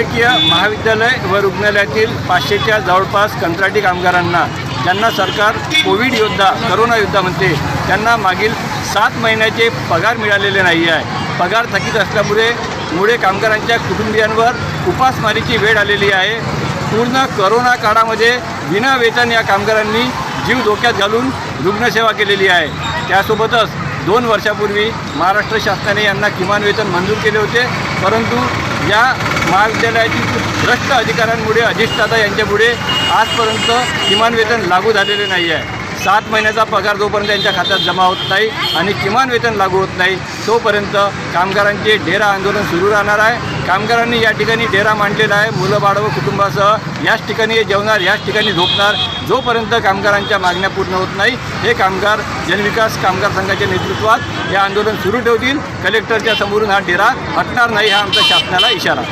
वैद्यकीय महाविद्यालय व रुग्णालयातील पाचशेच्या जवळपास कंत्राटी कामगारांना ज्यांना सरकार कोविड योद्धा करोना योद्धा म्हणते त्यांना मागील सात महिन्याचे पगार मिळालेले नाही आहे. पगार थकीत असल्यामुळे मुळे कामगारांच्या कुटुंबियांवर उपासमारीची वेळ आलेली आहे. पूर्ण करोना काळामध्ये विना वेतन या कामगारांनी जीव धोक्यात घालून रुग्णसेवा केलेली आहे. त्यासोबतच दोन वर्षापूर्वी महाराष्ट्र शासनाने यांना किमान वेतन मंजूर केले होते परंतु या महाविद्यालयातील भ्रष्ट अधिकाऱ्यांमुळे अधिष्ठाता यांच्यामुळे आजपर्यंत किमान वेतन लागू झालेले नाही आहे सात महिन्याचा पगार जोपर्यंत त्यांच्या खात्यात जमा होत नाही आणि किमान वेतन लागू होत नाही तोपर्यंत कामगारांचे डेरा आंदोलन सुरू राहणार आहे. कामगारांनी या ठिकाणी डेरा मांडलेला आहे. मुलं बाळ व कुटुंबासह याच ठिकाणी जेवणार याच ठिकाणी झोपणार. जोपर्यंत कामगारांच्या मागण्या पूर्ण होत नाही हे कामगार जनविकास कामगार संघाच्या नेतृत्वात हे आंदोलन सुरू ठेवतील. कलेक्टरच्या समोरून हा डेरा हटणार नाही हा आमचा शासनाला इशारा.